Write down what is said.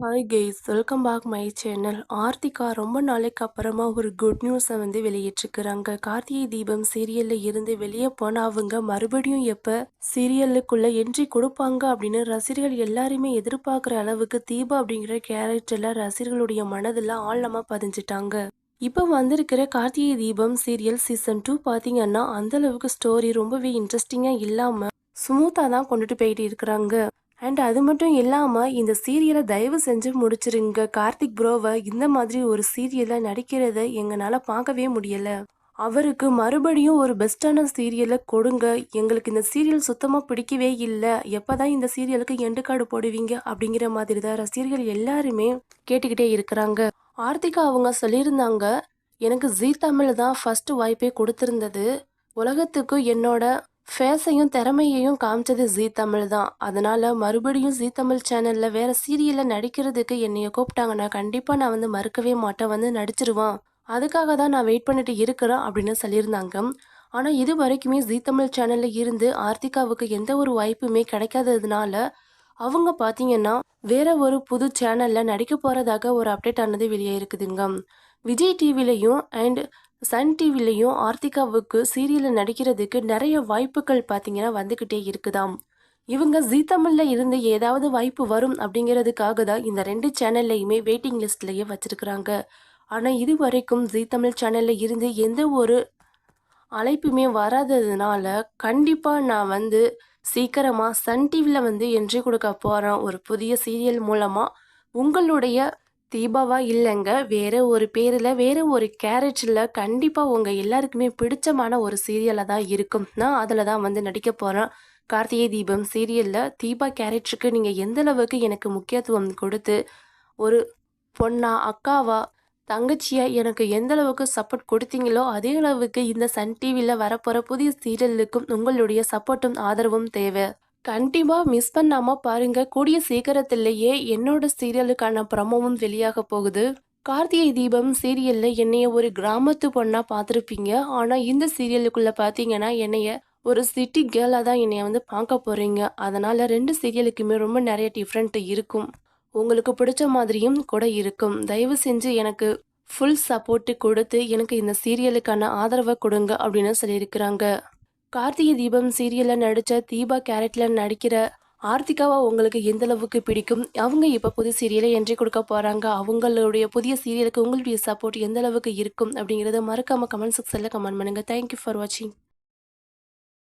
Hi guys welcome back my channel Aarthika ரொம்ப நாளைக்கு அப்புறமா ஒரு குட் நியூஸை வந்து வெளியிட்டிருக்கிறாங்க. கார்த்திகை தீபம் சீரியலில் இருந்து வெளியே போன அவங்க மறுபடியும் எப்போ சீரியலுக்குள்ளே என்ட்ரி கொடுப்பாங்க அப்படின்னு ரசிகர்கள் எல்லாருமே எதிர்பார்க்குற அளவுக்கு தீபா அப்படிங்கிற கேரக்டரில் ரசிகர்களுடைய மனதில் ஆழமாக பதிஞ்சிட்டாங்க. இப்போ வந்திருக்கிற Karthigai Deepam serial season two பார்த்தீங்கன்னா அந்தளவுக்கு ஸ்டோரி ரொம்பவே இன்ட்ரெஸ்டிங்காக இல்லாமல் ஸ்மூத்தாக தான் கொண்டுட்டு போயிட்டு இருக்கிறாங்க. அண்ட் அது மட்டும் இல்லாமல் இந்த சீரியலை தயவு செஞ்சு முடிச்சிருங்க. கார்த்திக் ப்ரோவை இந்த மாதிரி ஒரு சீரியலில் நடிக்கிறத எங்களால் பார்க்கவே முடியலை. அவருக்கு மறுபடியும் ஒரு பெஸ்ட்டான சீரியலை கொடுங்க. எங்களுக்கு இந்த சீரியல் சுத்தமாக பிடிக்கவே இல்லை. எப்போ தான் இந்த சீரியலுக்கு எண்டு கார்டு போடுவீங்க அப்படிங்கிற மாதிரி தான் ரசிகர்கள் எல்லாருமே கேட்டுக்கிட்டே இருக்கிறாங்க. ஆர்த்திகா அவங்க சொல்லியிருந்தாங்க எனக்கு ஜீ தமிழ் தான் ஃபஸ்ட்டு வாய்ப்பே கொடுத்துருந்தது. உலகத்துக்கு என்னோட ஃபேஸையும் திறமையையும் காமிச்சது ஜீ தமிழ் தான். அதனால் மறுபடியும் ஜீ தமிழ் சேனலில் வேறு சீரியலில் நடிக்கிறதுக்கு என்னைய கூப்பிட்டாங்கன்னா கண்டிப்பாக நான் வந்து மறுக்கவே மாட்டேன். வந்து நடிச்சிருவான். அதுக்காக தான் நான் வெயிட் பண்ணிட்டு இருக்கிறேன் அப்படின்னு சொல்லியிருந்தாங்க. ஆனால் இது வரைக்குமே ஜீ தமிழ் சேனலில் இருந்து ஆர்த்திகாவுக்கு எந்த ஒரு வாய்ப்புமே கிடைக்காததுனால அவங்க பார்த்தீங்கன்னா வேற ஒரு புது சேனலில் நடிக்க போகிறதாக ஒரு அப்டேட் ஆனது வெளியே இருக்குதுங்க விஜய் டிவிலையும் அண்ட் சன் டிவிலையும் ஆர்த்திகாவுக்கு சீரியலில் நடிக்கிறதுக்கு நிறைய வாய்ப்புகள் பார்த்தீங்கன்னா வந்துக்கிட்டே இருக்குதாம். இவங்க ஜீ தமிழில் இருந்து ஏதாவது வாய்ப்பு வரும் அப்படிங்கிறதுக்காக தான் இந்த ரெண்டு சேனல்லையுமே வெயிட்டிங் லிஸ்ட்லேயே வச்சுருக்குறாங்க. ஆனால் இது வரைக்கும் ஜீ தமிழ் சேனலில் இருந்து எந்த ஒரு அழைப்புமே வராததுனால கண்டிப்பாக நான் வந்து சீக்கிரமாக சன் டிவியில் வந்து என்ட்ரி கொடுக்க போகிறேன் ஒரு புதிய சீரியல் மூலமாக உங்களுடைய தீபாவா இல்லைங்க. வேற ஒரு பேரில் வேற ஒரு கேரக்டரில் கண்டிப்பாக உங்கள் எல்லாருக்குமே பிடிச்சமான ஒரு சீரியலாக தான் இருக்கும். நான் அதில் தான் வந்து நடிக்க போகிறேன் கார்த்திகை தீபம் சீரியலில். தீபா கேரக்டருக்கு நீங்கள் எந்த அளவுக்கு எனக்கு முக்கியத்துவம் கொடுத்து ஒரு பொண்ணா அக்காவா தங்கச்சியா எனக்கு எந்த அளவுக்கு சப்போர்ட் கொடுத்தீங்களோ அதே அளவுக்கு இந்த சன் டிவியில் வரப்போகிற புதிய சீரியலுக்கும் உங்களுடைய சப்போர்ட்டும் ஆதரவும் தேவை. கண்டிப்பாக மிஸ் பண்ணாமல் பாருங்க. கூடிய சீக்கிரத்திலேயே என்னோட சீரியலுக்கான ப்ரமோவும் வெளியாக போகுது. கார்த்திகை தீபம் சீரியலில் என்னைய ஒரு கிராமத்து பொண்ணாக பார்த்துருப்பீங்க. ஆனால் இந்த சீரியலுக்குள்ளே பார்த்தீங்கன்னா என்னைய ஒரு சிட்டி கேர்ளாக தான் என்னைய வந்து பார்க்க போகிறீங்க அதனால் ரெண்டு சீரியலுக்குமே ரொம்ப நிறைய டிஃப்ரெண்ட் இருக்கும். உங்களுக்கு பிடிச்ச மாதிரியும் கூட இருக்கும். தயவு செஞ்சு எனக்கு ஃபுல் சப்போர்ட்டு கொடுத்து எனக்கு இந்த சீரியலுக்கான ஆதரவை கொடுங்க அப்படின்னு சொல்லியிருக்கிறாங்க. கார்த்திகை தீபம் சீரியலில் நடித்த தீபா கேரக்டரில் நடிக்கிற ஆர்த்திகாவா உங்களுக்கு எந்த அளவுக்கு பிடிக்கும்? அவங்க இப்போ புது சீரியலை என்ட்ரி கொடுக்க போகிறாங்க அவங்களுடைய புதிய சீரியலுக்கு உங்களுடைய சப்போர்ட் எந்த அளவுக்கு இருக்கும் அப்படிங்கிறத மறக்காமல் கமெண்ட் செக்ஷனில் கமெண்ட் பண்ணுங்கள் தேங்க்யூ ஃபார் வாட்சிங்